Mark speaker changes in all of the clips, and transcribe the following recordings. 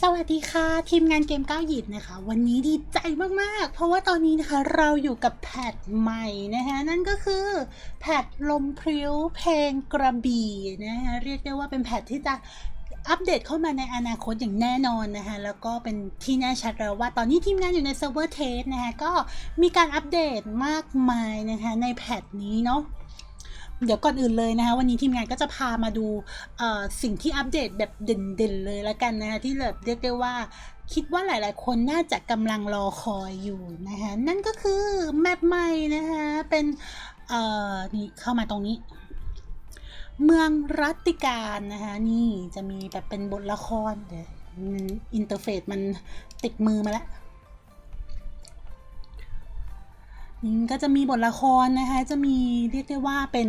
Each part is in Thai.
Speaker 1: สวัสดีค่ะทีมงานเกมก้าวหยิบนะคะ วันนี้ดีใจมากๆ เพราะว่าตอนนี้นะคะเราอยู่กับแพทใหม่นะคะนั่นก็คือแพทลมพริ้วเพลงกระบี่นะคะเรียกได้ว่าเป็นแพทที่จะอัปเดตเข้ามาในอนาคตอย่างแน่นอนนะคะแล้วก็เป็นที่แน่ชัดแล้วว่าตอนนี้ทีมงานอยู่ในเซิร์ฟเวอร์เทสนะคะก็มีการอัปเดตมากมายนะคะในแพทนี้เนาะ เดี๋ยวก่อนอื่นเลยนะคะ วันนี้ทีมงานก็จะพามาดูสิ่งที่อัปเดตแบบเด่นๆเลยล้วกันนะคะที่แบบเรียกได้ว่าคิดว่าหลายๆ คนน่าจะกำลังรอคอยอยู่นะคะนั่นก็คือแมปใหม่นะคะเป็นเอ่อนี่เข้ามาตรงนี้ เมืองรัตติการนะคะนี่จะมีแบบเป็นบทละครเดี๋ยวอินเทอร์เฟซมันติดมือมาแล้ว ก็จะมีบทละครนะคะ จะมีเรียกได้ว่าเป็น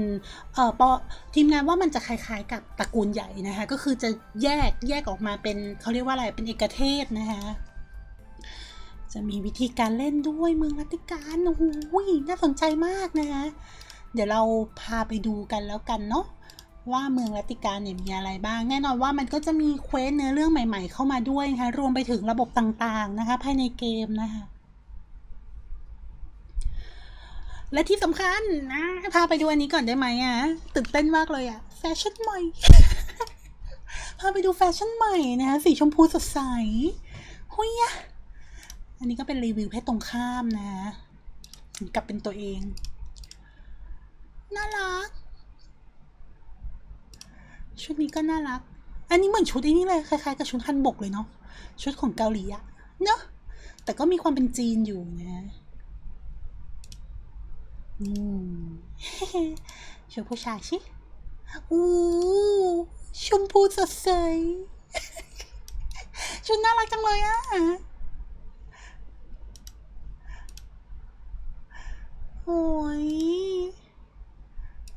Speaker 1: เอ่อปอทีมงานว่ามันจะคล้ายๆ กับตระกูลใหญ่นะคะ ก็คือจะแยกแยกออกมาเป็นเขาเรียกว่าอะไรเป็นเอกเทศนะคะจะมีวิธีการเล่นด้วยเมืองรัตติการโอ้โหน่าสนใจมากนะคะเดี๋ยวเราพาไปดูกันแล้วกันเนาะว่าเมืองรัตติการเนี่ยมีอะไรบ้าง แน่นอนว่ามันก็จะมีเควสเนื้อเรื่องใหม่ ๆ เข้ามาด้วยนะคะรวมไปถึงระบบต่างๆนะคะ ภายในเกมนะคะ และที่สำคัญนะพาไปดูอันนี้ก่อนได้ไหมอะตื่นเต้นมากเลยอะแฟชั่นใหม่ พาไปดูแฟชั่นใหม่นะคะสีชมพูสดใสหุยอะอันนี้ก็เป็นรีวิวเพศตรงข้ามนะกลับเป็นตัวเอง น่ารัก ชุดนี้ก็น่ารัก อันนี้เหมือนชุดไอ้นี่เลยคล้ายๆกับชุดฮันบกเลยเนาะชุดของเกาหลีอะเนาะแต่ก็มีความเป็นจีนอยู่นะ อืมชมผู้ชายชิอู้ชมพูสดใสชุดน่ารักจังเลยอะโอ้ย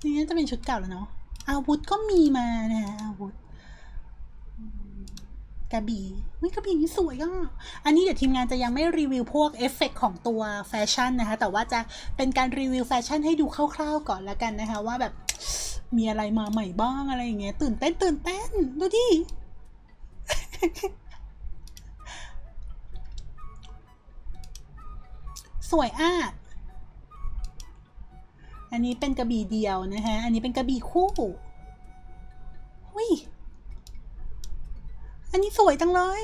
Speaker 1: นี่จะเป็นชุดเก่าแล้วเนาะอาวุธก็มีมานะอาวุธ กระบี่เฮ้ยกระบี่นี่สวยอะอันนี้เดี๋ยวทีมงานจะยังไม่รีวิวพวกเอฟเฟกต์ของตัวแฟชั่นนะคะ แต่ว่าจะเป็นการรีวิวแฟชั่นให้ดูคร่าวๆก่อนล้วกันนะคะ ว่าแบบมีอะไรมาใหม่บ้างอะไรอย่างเงี้ย ตื่นเต้นตื่นเต้น ดูดิสวยอะอันนี้เป็นกระบี่เดียวนะคะอันนี้เป็นกระบี่คู่หุย อันนี้สวยจังเลย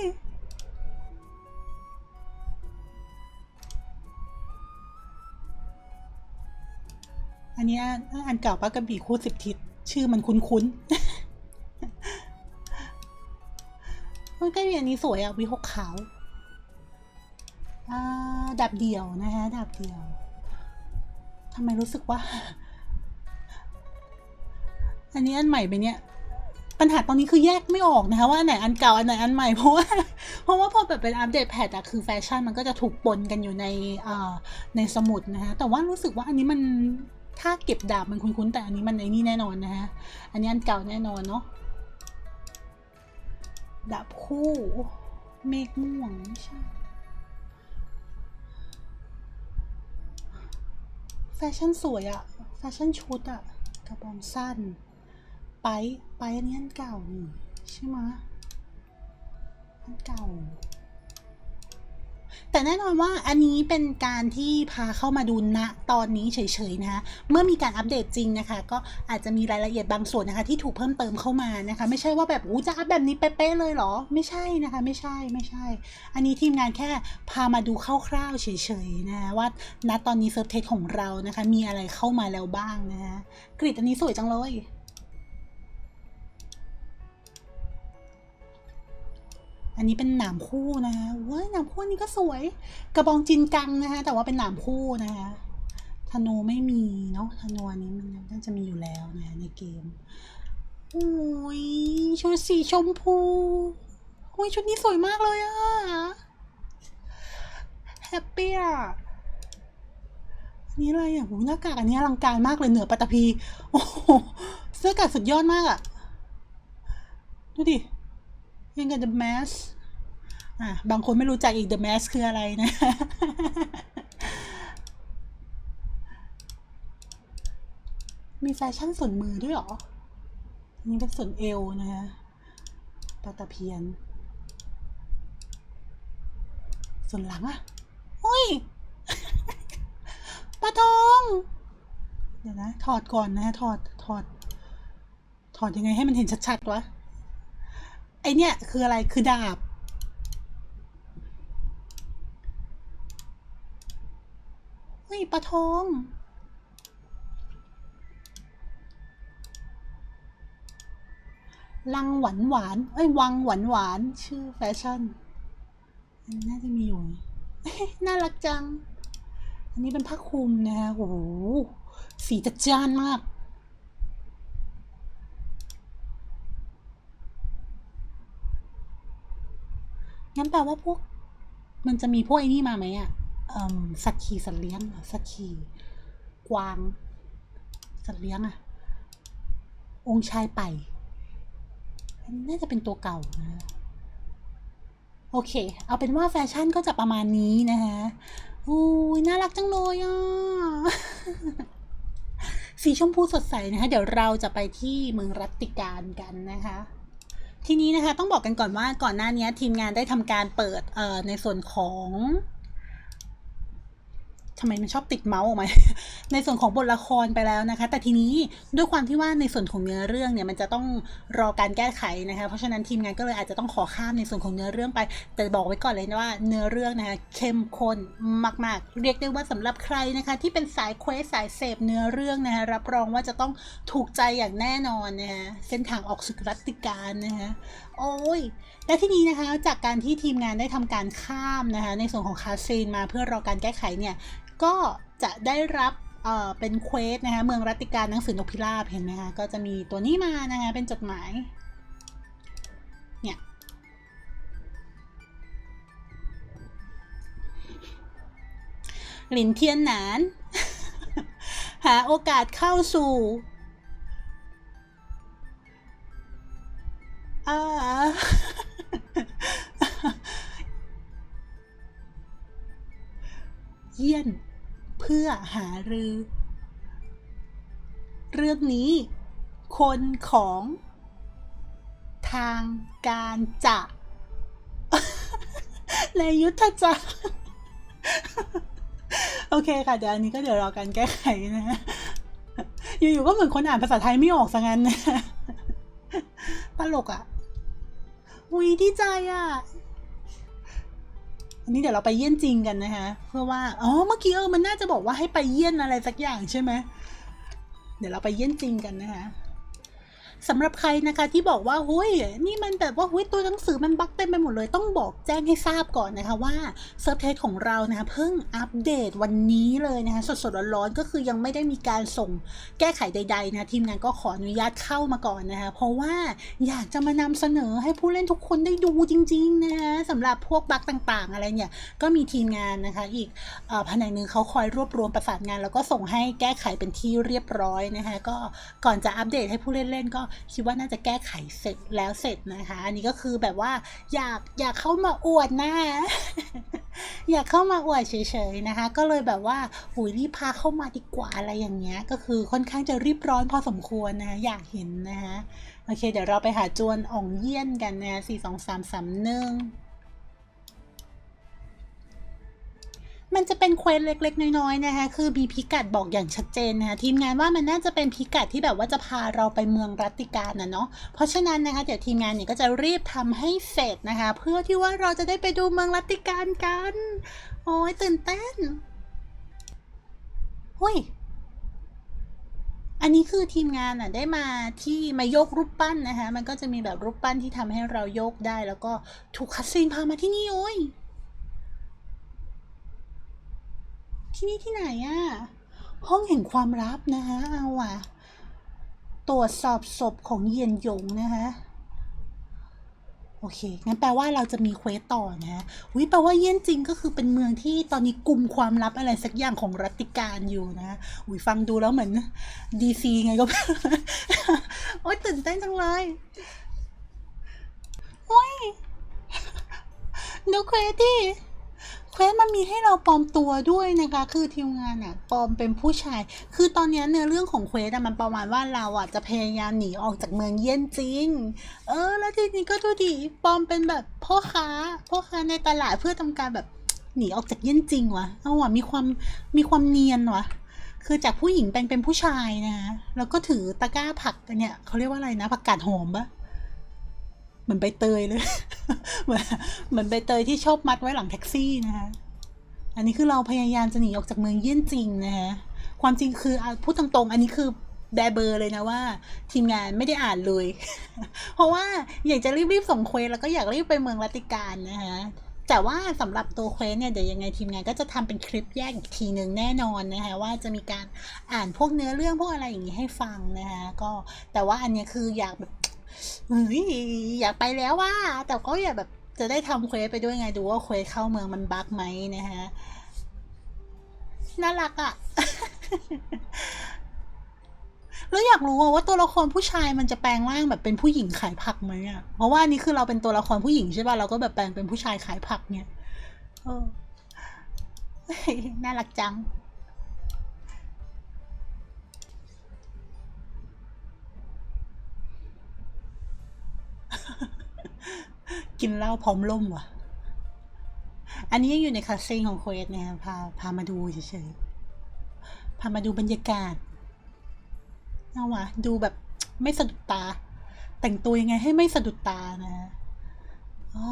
Speaker 1: อันนี้อันเก่าปะกระบี่คู่สิบทิศชื่อมันคุ้นๆเฮ้ยกระบี่อันนี้สวยอะวิหกขาวาดาบเดียวนะคะดาบเดียวทำไมรู้สึกว่า อันนี้อันใหม่ไปเนี่ย ปัญหาตอนนี้คือแยกไม่ออกนะคะว่าอันไหนอันเก่าอันไหนอันใหม่เพราะว่าเพราะว่าพอแบบเป็นอัปเดตแพทอะคือแฟชั่นมันก็จะถูกปนกันอยู่ในในสมุดนะคะแต่ว่ารู้สึกว่าอันนี้มันถ้าเก็บดาบมันคุ้นๆแต่อันนี้มันไอ้นี่แน่นอนนะคะอันนี้อันเก่าแน่นอนเนาะดาบคู่เมฆม่วงไม่ใช่แฟชั่นสวยอะแฟชั่นชุดอะกระบองสั้น ไปไปอันนี้อันเก่านี่ใช่ไหมอันเก่า แต่แน่นอนว่าอันนี้เป็นการที่พาเข้ามาดูณตอนนี้เฉยๆนะคะเมื่อมีการอัปเดตจริงนะคะ ก็อาจจะมีรายละเอียดบางส่วนนะคะ ที่ถูกเพิ่มเติมเข้ามานะคะ ไม่ใช่ว่าแบบอู้จะอัปแบบนี้เป๊ะๆเลยเหรอ ไม่ใช่นะคะ ไม่ใช่ไม่ใช่ อันนี้ทีมงานแค่พามาดูคร่าวๆเฉยๆนะะว่าณตอนนี้เซิร์ฟเทสของเรานะคะ มีอะไรเข้ามาแล้วบ้างนะคะกริดอันนี้สวยจังเลย อันนี้เป็นหนามคู่นะคะว้าหนามคู่อันนี้ก็สวย กระบองจินกังนะคะ แต่ว่าเป็นหนามคู่นะคะธนูไม่มีเนาะธนูอันนี้มันน่าจะมีอยู่แล้วนะในเกมโอ้ยชุดสีชมพูโอ้ยชุดนี้สวยมากเลยอะแฮปปี้อะอันนี้อะไรอะหหน้ากากอันนี้อลังการมากเลยเหนือปัตตภีโอ้เสื้อกากสุดยอดมากอะดูดิ ยังกับ The Mask อะบางคนไม่รู้จักอีก The Mask คืออะไรนะ มีแฟชั่นส่วนมือด้วยเหรอ นี่เป็นส่วนเอวนะคะปลาตะเพียน ส่วนหลังอะเฮ้ยปลาทองเดี๋ยวนะ ถอดก่อนนะ ถอด ถอด ถอดยังไงให้มันเห็นชัดๆวะ ไอเนี่ยคืออะไรคือดาบ เฮ้ยปลาทองลังหวานหวานเอ้ยวังหวานหวานชื่อแฟชั่นน,น่าจะมีอยู่ น่ารักจัง อันนี้เป็นผ้าคลุมนะคะโอ้โหสีจัดจ้านมาก แปลว่าพวก มันจะมีพวกไอ้นี่มาไหมอะสัตว์ขี่สัตว์เลี้ยงสัตว์ขี่กวาง สัตว์เลี้ยงอะองค์ชายไป น่าจะเป็นตัวเก่านะโอเค เอาเป็นว่าแฟชั่นก็จะประมาณนี้นะคะอู้ยน่ารักจังเลยอะ สีชมพูสดใสนะคะ เดี๋ยวเราจะไปที่เมืองรัตติการกันนะคะ ทีนี้นะคะต้องบอกกันก่อนว่าก่อนหน้านี้ทีมงานได้ทำการเปิดในส่วนของ ทำไมมันชอบติดเมาส์ออกมาในส่วนของบทละครไปแล้วนะคะ แต่ทีนี้ด้วยความที่ว่าในส่วนของเนื้อเรื่องเนี่ยมันจะต้องรอการแก้ไขนะคะ เพราะฉะนั้นทีมงานก็เลยอาจจะต้องขอข้ามในส่วนของเนื้อเรื่องไป แต่บอกไว้ก่อนเลยนะว่าเนื้อเรื่องนะคะเข้มข้นมาก ๆ เรียกได้ว่าสำหรับใครนะคะ ที่เป็นสายเควสสายเสพเนื้อเรื่องนะคะรับรองว่าจะต้องถูกใจอย่างแน่นอนนะคะเส้นทางออกศึกรัติการนะคะโอ้ย และที่นี้นะคะจากการที่ทีมงานได้ทำการข้ามนะคะในส่วนของคาซีนมาเพื่อรอการแก้ไขเนี่ยก็จะได้รับเอ่อเป็นเควสนะคะเมืองรัติการหนังสือนกพิราบเห็นไหมคะก็จะมีตัวนี้มานะคะเป็นจดหมายเนี่ยหลินเทียนหนาน หาโอกาสเข้าสู่อ่า เยี่ยน เพื่อหารือ เรื่องนี้ คนของ ทางการจะในยุทธจักรโอเคค่ะ เดี๋ยวอันนี้ก็เดี๋ยวรอการแก้ไขนะ อยู่ๆก็เหมือนคนอ่านภาษาไทยไม่ออกซะงั้นนะตลกอะ อุ้ยดีใจอะอันนี้เดี๋ยวเราไปเยี่ยนจริงกันนะคะเพื่อว่าอ๋อเมื่อกี้เออมันน่าจะบอกว่าให้ไปเยี่ยนอะไรสักอย่างใช่ไหมเดี๋ยวเราไปเยี่ยนจริงกันนะคะ สำหรับใครนะคะที่บอกว่าหุ้ยนี่มันแบบว่าหุ้ยตัวหนังสือมันบั๊กเต็มไปหมดเลยต้องบอกแจ้งให้ทราบก่อนนะคะว่าเซิร์ฟเทสของเรานะคะเพิ่งอัปเดตวันนี้เลยนะคะสดๆร้อนๆก็คือยังไม่ได้มีการส่งแก้ไขใดๆนะทีมงานก็ขออนุญาตเข้ามาก่อนนะคะเพราะว่าอยากจะมานำเสนอให้ผู้เล่นทุกคนได้ดูจริงๆนะคะสำหรับพวกบั๊กต่างๆ อะไรเนี่ยก็มีทีมงานนะคะอีกแผนกหนึ่งเขาคอยรวบรวมประสานงาน แล้วก็ส่งให้แก้ไขเป็นที่เรียบร้อยนะคะก็ก่อนจะอัปเดตให้ผู้เล่นเล่นก็คิดว่าน่าจะแก้ไขเสร็จแล้วเสร็จนะคะ อันนี้ก็คือแบบว่าอยากอยากเข้ามาอวดนะอยากเข้ามาอวดเฉยๆนะคะ ก็เลยแบบว่าหุยรีบพาเข้ามาดีกว่าอะไรอย่างเงี้ย ก็คือค่อนข้างจะรีบร้อนพอสมควรนะะอยากเห็นนะคะโอเค เดี๋ยวเราไปหาจวนอ่องเยี่ยนกันนะสี่สองสามสามหนึ่ง มันจะเป็นเควสเล็ก ๆ น้อยๆนะคะคือมีพิกัดบอกอย่างชัดเจนนะคะทีมงานว่ามันน่าจะเป็นพิกัดที่แบบว่าจะพาเราไปเมืองรัตติการนะเนาะเพราะฉะนั้นนะคะเดี๋ยวทีมงานเนี่ยก็จะรีบทำให้เสร็จนะคะ เพื่อที่ว่าเราจะได้ไปดูเมืองรัตติกากันโอ้ยตื่นเต้นหุ้ยอันนี้คือทีมงานอะได้มาที่มาโยกรูปปั้นนะคะ มันก็จะมีแบบรูปปั้นที่ทำให้เราโยกได้ แล้วก็ถูกคัสซีนพามาที่นี่โอ้ย ที่นี่ที่ไหนอะห้องแห่งความลับนะคะเอาว่ะตรวจสอบศพของเยียนหยงนะคะโอเค งั้นแปลว่าเราจะมีเควสต่อนะวิแปลว่าเยี่ยนจริงก็คือเป็นเมืองที่ตอนนี้กลุ่มความลับอะไรสักอย่างของรัตติการอยู่นะอุ้ยฟังดูแล้วเหมือนดีซีไงก็ โอ๊ยตื่นเต้นจังเลย โอ้ยดูเควสดิ เควสมันมีให้เราปลอมตัวด้วยนะคะ คือทีมงานอะปลอมเป็นผู้ชาย คือตอนนี้เนื้อเรื่องของเควสอะมันประมาณว่าเราอะจะพยายามหนีออกจากเมืองเยี่ยนจริง เออ แล้วทีนี้ก็ดูดิปลอมเป็นแบบพ่อค้าพ่อค้าในตลาดเพื่อทำการแบบหนีออกจากเยี่ยนจริงวะเอาวะมีความมีความเนียนวะคือจากผู้หญิงแปลงเป็นผู้ชายนะ แล้วก็ถือตะกร้าผักเนี่ยเขาเรียกว่าอะไรนะผักกาดหอมปะ เหมือนใบเตยเลยเหมือนเหมือนใบเตยที่ชอบมัดไว้หลังแท็กซี่นะคะอันนี้คือเราพยายามจะหนีออกจากเมืองเยี่ยนจริงนะฮะความจริงคือพูดตรงๆ อันนี้คือแบเบอร์เลยนะว่า ทีมงานไม่ได้อ่านเลย เพราะว่าอยากจะรีบๆส่งเควสแล้วก็อยากรีบไปเมืองลัติการนะฮะแต่ว่าสำหรับตัวเควสเนี่ยเดี๋ยวยังไงทีมงานก็จะทำเป็นคลิปแยกอีกทีหนึ่งแน่นอนนะคะว่าจะมีการอ่านพวกเนื้อเรื่องพวกอะไรอย่างนี้ให้ฟังนะคะก็แต่ว่าอันนี้คืออยากแบบ เฮ้ยอยากไปแล้วว่า แต่ก็อยากแบบจะได้ทำเควสไปด้วยไงดูว่าเควสเข้าเมืองมันบั๊กไหมนะฮะน่ารักอะ่ะแล้วอยากรู้ว่าตัวละครผู้ชายมันจะแปลงร่างแบบเป็นผู้หญิงขายผักไหมอะเพราะว่านี่คือเราเป็นตัวละครผู้หญิงใช่ป่ะเราก็แบบแปลงเป็นผู้ชายขายผักเนี่ยเออน่ารักจัง กินเหล้าพร้อมล่มว่ะ อันนี้ยังอยู่ในคาเฟ่ของเควสเนี่ยพาพามาดูเฉยๆ พามาดูบรรยากาศเอาวะดูแบบไม่สะดุดตา แต่งตัวยังไงให้ไม่สะดุดตานะอ๋อ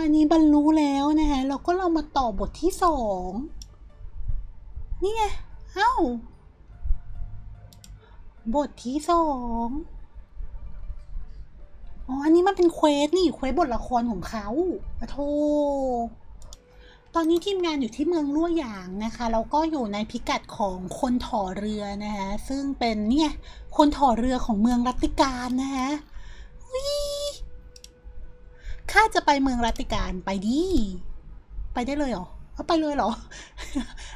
Speaker 1: อันนี้บรรลุแล้วนะฮะ เราก็เรามาต่อบทที่สอง นี่ไง เอ้า บทที่สอง อ๋อ อันนี้มันเป็นเควสนี่เควสบทละครของเขาปะโท ตอนนี้ทีมงานอยู่ที่เมืองลั่วหยางนะคะ แล้วก็อยู่ในพิกัดของคนถ่อเรือนะคะ ซึ่งเป็นเนี่ยคนถ่อเรือของเมืองรัตติการนะคะวิข้าจะไปเมืองรัตติการไปดิ ไปได้เลยเหรอเอาไปเลยเหรอ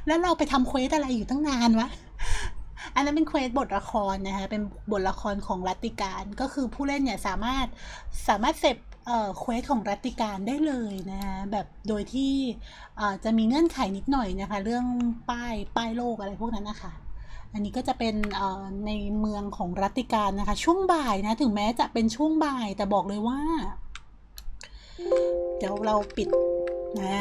Speaker 1: แล้วเราไปทำเควสอะไรอยู่ตั้งนานวะ อันนั้นเป็นเควสบทละครนะคะเป็นบทละครของรัตติการก็คือผู้เล่นเนี่ยสามารถสามารถเสพเอ่อเควสของรัตติการได้เลยนะคะแบบโดยที่เอ่อจะมีเงื่อนไขนิดหน่อยนะคะ เรื่องป้ายป้ายโลกอะไรพวกนั้นนะคะอันนี้ก็จะเป็นในเมืองของรัตติการนะคะ ช่วงบ่ายนะถึงแม้จะเป็นช่วงบ่ายแต่บอกเลยว่า เดี๋ยวเราปิดนะ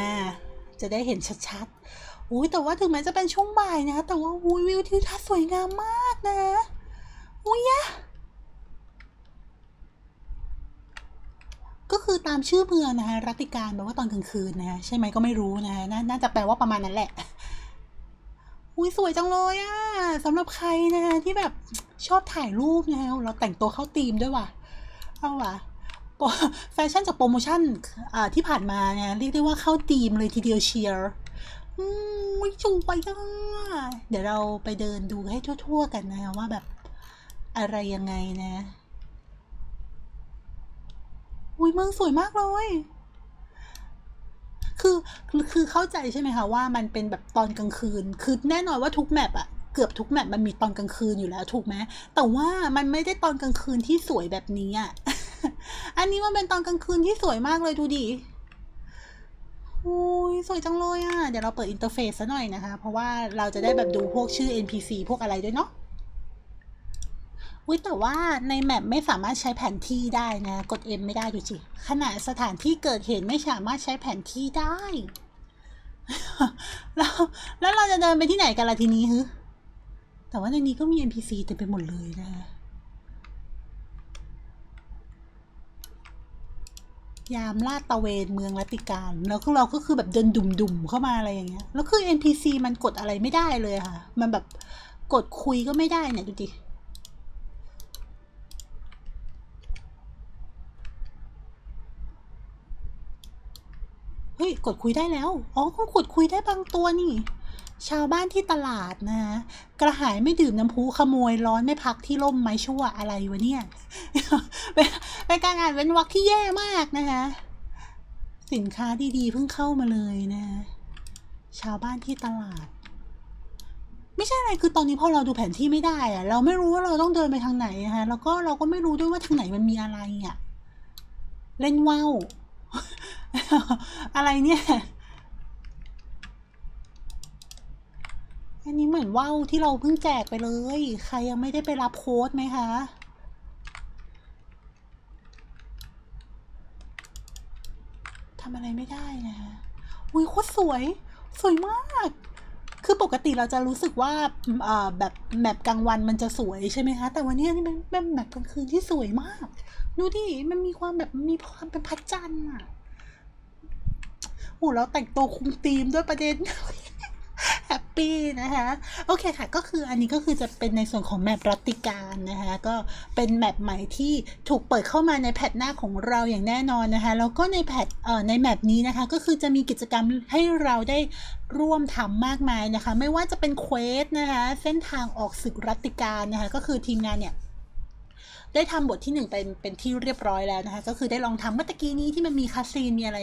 Speaker 1: จะได้เห็นชัดๆ อุ้ยแต่ว่าถึงแม้จะเป็นช่วงบ่ายนะ แต่ว่าอุ้ยวิวทิวทัศน์สวยงามมากนะ อุ้ยะก็คือตามชื่อเมืองนะคะรัติการแปลว่าตอนกลางคืนนะใช่ไหมก็ไม่รู้นะนาน่าจะแปลว่าประมาณนั้นแหละ อุ้ยสวยจังเลยอะสำหรับใครนะที่แบบชอบถ่ายรูปนะเราแต่งตัวเข้าธีมด้วยว่ะ เอาว่ะแฟชั่นจากโปรโมชั่นที่ผ่านมาเนี่ยเรียกได้ว่าเข้าธีมเลยทีเดียวเชียร์ อืมจูไปอะเดี๋ยวเราไปเดินดูให้ทั่ว ๆ กันนะว่าแบบอะไรยังไงนะ อุ้ยเมืองสวยมากเลย คือคือเข้าใจใช่ไหมคะว่ามันเป็นแบบตอนกลางคืน คือแน่นอนว่าทุกแมปอะเกือบทุกแมปมันมีตอนกลางคืนอยู่แล้วถูกไหมแต่ว่ามันไม่ได้ตอนกลางคืนที่สวยแบบนี้อะอันนี้มันเป็นตอนกลางคืนที่สวยมากเลยดูดิ อุ้ยสวยจังเลยอะ เดี๋ยวเราเปิดอินเทอร์เฟซซะหน่อยนะคะ เพราะว่าเราจะได้แบบดูพวกชื่อ NPC พวกอะไรด้วยเนาะอุ้ยแต่ว่าในแมปไม่สามารถใช้แผนที่ได้นะ กด M ไม่ได้ดูสิขณะสถานที่เกิดเหตุไม่สามารถใช้แผนที่ได้ แล้วแล้วเราจะเดินไปที่ไหนกันล่ะทีนี้ฮึแต่ว่าในนี้ก็มี NPC เต็มไปหมดเลยนะ ยามลาดตะเวนเมืองรัติการ แล้วก็เราก็คือแบบเดินดุ่มๆเข้ามาอะไรอย่างเงี้ย แล้วคือ NPC มันกดอะไรไม่ได้เลยค่ะ มันแบบกดคุยก็ไม่ได้เนี่ยดูดิเฮ้ยกดคุยได้แล้ว อ๋อก็กดคุยได้บางตัวนี่ ชาวบ้านที่ตลาดนะ กระหายไม่ดื่มน้ำพุขโมยร้อนไม่พักที่ร่มไม้ชั่วอะไรวะเนี่ยเป็นการอ่านเว้นวรรคที่แย่มากนะคะ สินค้าดีๆเพิ่งเข้ามาเลยนะ ชาวบ้านที่ตลาด ไม่ใช่อะไรคือตอนนี้พอเราดูแผนที่ไม่ได้อะเราไม่รู้ว่าเราต้องเดินไปทางไหนนะคะแล้วก็เราก็ไม่รู้ด้วยว่าทางไหนมันมีอะไรอะเล่นว่าวอะไรเนี่ย อันนี้เหมือนว่าวที่เราเพิ่งแจกไปเลย ใครยังไม่ได้ไปรับโค้ดไหมคะทำอะไรไม่ได้นะคะอุ้ยโคตรสวย สวยมาก คือปกติเราจะรู้สึกว่าแบบแมปกลางวันมันจะสวยใช่ไหมคะ แต่วันนี้นี่มันเป็นแมปกลางคืนที่สวยมาก ดูดิ มันมีความแบบมีความเป็นพระจันทร์อะโหเราแต่งตัวคุมธีมด้วยประเด็น ปี้นะคะโอเคค่ะก็คืออันนี้ก็คือจะเป็นในส่วนของแมปรัติการนะคะก็เป็นแมปใหม่ที่ถูกเปิดเข้ามาในแพทหน้าของเราอย่างแน่นอนนะคะแล้วก็ในแพทเอ่อในแมปนี้นะคะก็คือจะมีกิจกรรมให้เราได้ร่วมทำมากมายนะคะ ไม่ว่าจะเป็นเควสนะคะเส้นทางออกศึกรัติการนะคะก็คือทีมงานเนี่ยได้ทำบทที่หนึ่งเป็นเป็นที่เรียบร้อยแล้วนะคะ ก็คือได้ลองทำเมื่อกี้นี้ที่มันมีคาซีนมีอะไร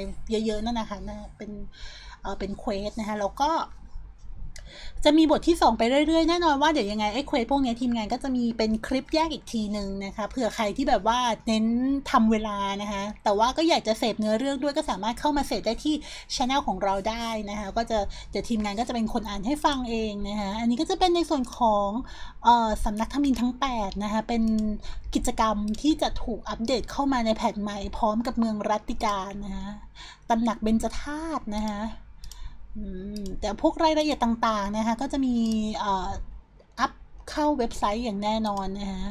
Speaker 1: เยอะๆนั่นนะคะนะเป็นเออเป็นเควสนะคะแล้วก็ จะมีบทที่ 2 ไปเรื่อยๆ แน่นอนว่าเดี๋ยวยังไงไอ้เควสพวกนี้ทีมงานก็จะมีเป็นคลิปแยกอีกทีหนึ่งนะคะเผื่อใครที่แบบว่าเน้นทำเวลานะคะแต่ว่าก็อยากจะเสพเนื้อเรื่องด้วยก็สามารถเข้ามาเสพได้ที่ช anel ของเราได้นะคะก็จะเดี๋ยวทีมงานก็จะเป็นคนอ่านให้ฟังเองนะคะอันนี้ก็จะเป็นในส่วนของออสำนักทมินทั้ง8นะคะเป็นกิจกรรมที่จะถูกอัปเดตเข้ามาในแพทใหม่พร้อมกับเมืองรัตติการนะคะตำหนักเบญจธาตุนะคะ แต่พวกรายละเอียดต่าง ๆ นะคะ ก็จะมีอัพเข้าเว็บไซต์อย่างแน่นอนนะคะ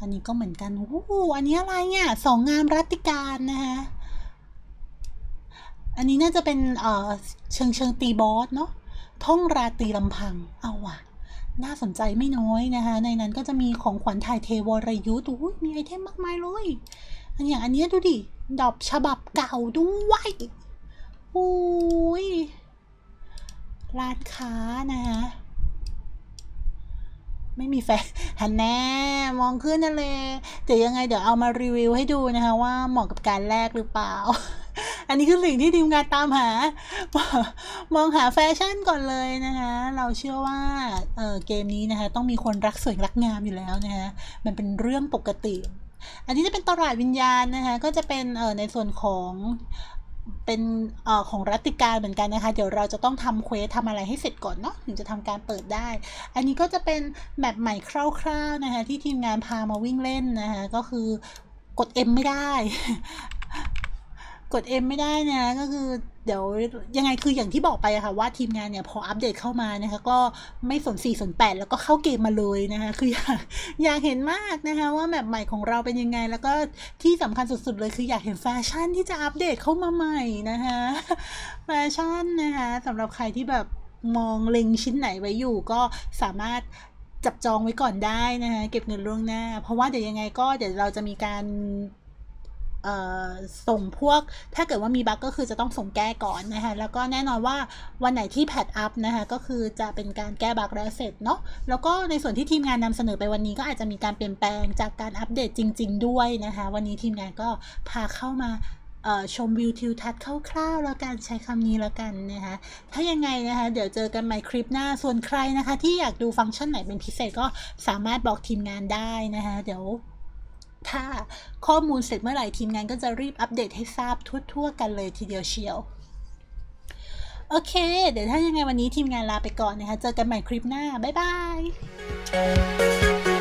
Speaker 1: อันนี้ก็เหมือนกันโอ้โหอันนี้อะไรเนี่ยสองงามรัติการนะคะอันนี้น่าจะเป็นเชิงเชิงตีบอสเนาะท่องราตีลำพัง เอาว่ะ น่าสนใจไม่น้อยนะคะ ในนั้นก็จะมีของขวัญถ่ายเทวรยุทธ์อุ้ยมีไอเทมมากมายเลย อันอย่างอันนี้ดูดิ ดอกฉบับเก่าด้วยอุ้ย ร้านค้านะคะไม่มีแฟนฮันแน่มองขึ้นนั่นเลยเดี๋ยวยังไงเดี๋ยวเอามารีวิวให้ดูนะคะว่าเหมาะกับการแลกหรือเปล่า อันนี้คือสิ่งที่ทีมงานตามหา มองหาแฟชั่นก่อนเลยนะคะเราเชื่อว่าเออเกมนี้นะคะต้องมีคนรักสวยรักงามอยู่แล้วนะคะมันเป็นเรื่องปกติ อันนี้จะเป็นตลาดวิญญาณนะคะก็จะเป็นเออในส่วนของ เป็นอของรัตติการเหมือนกันนะคะ เดี๋ยวเราจะต้องทำเควสทำอะไรให้เสร็จก่อนเนาะถึงจะทำการเปิดได้ อันนี้ก็จะเป็นแมปใหม่คร่าวๆนะคะ ที่ทีมงานพามาวิ่งเล่นนะคะ ก็คือกด M ไม่ได้ กด M ไม่ได้นะ ก็คือ เดี๋ยวยังไงคืออย่างที่บอกไปอะค่ะว่าทีมงานเนี่ยพออัปเดตเข้ามานะคะ ก็ไม่สน4สน8แล้วก็เข้าเกมมาเลยนะคะ คืออยากอยากเห็นมากนะคะ ว่าแมปใหม่ของเราเป็นยังไง แล้วก็ที่สำคัญสุดๆเลยคืออยากเห็นแฟชั่นที่จะอัปเดตเข้ามาใหม่นะคะแฟชั่นนะคะสำหรับใครที่แบบมองเล็งชิ้นไหนไว้อยู่ก็สามารถจับจองไว้ก่อนได้นะคะเก็บเงินล่วงหน้า เพราะว่าเดี๋ยวยังไงก็เดี๋ยวเราจะมีการ ส่งพวกถ้าเกิดว่ามีบั๊กก็คือจะต้องส่งแก้ก่อนนะคะแล้วก็แน่นอนว่าวันไหนที่แพทอัพนะคะก็คือจะเป็นการแก้บั๊กแล้วเสร็จเนาะแล้วก็ในส่วนที่ทีมงานนำเสนอไปวันนี้ก็อาจจะมีการเปลี่ยนแปลงจากการอัปเดตจริง ๆ ด้วยนะคะวันนี้ทีมงานก็พาเข้ามาชมวิวทิวทัศน์คร่าวๆแล้วกันใช้คำนี้แล้วกันนะคะถ้ายังไงนะคะเดี๋ยวเจอกันใหม่คลิปหน้าส่วนใครนะคะ ที่อยากดูฟังก์ชันไหนเป็นพิเศษก็สามารถบอกทีมงานได้นะคะเดี๋ยว ถ้าข้อมูลเสร็จเมื่อไหร่ทีมงานก็จะรีบอัปเดตให้ทราบทั่วๆกันเลยทีเดียวเชียวโอเค เดี๋ยวถ้ายังไงวันนี้ทีมงานลาไปก่อนนะคะ เจอกันใหม่คลิปหน้า บ๊ายบาย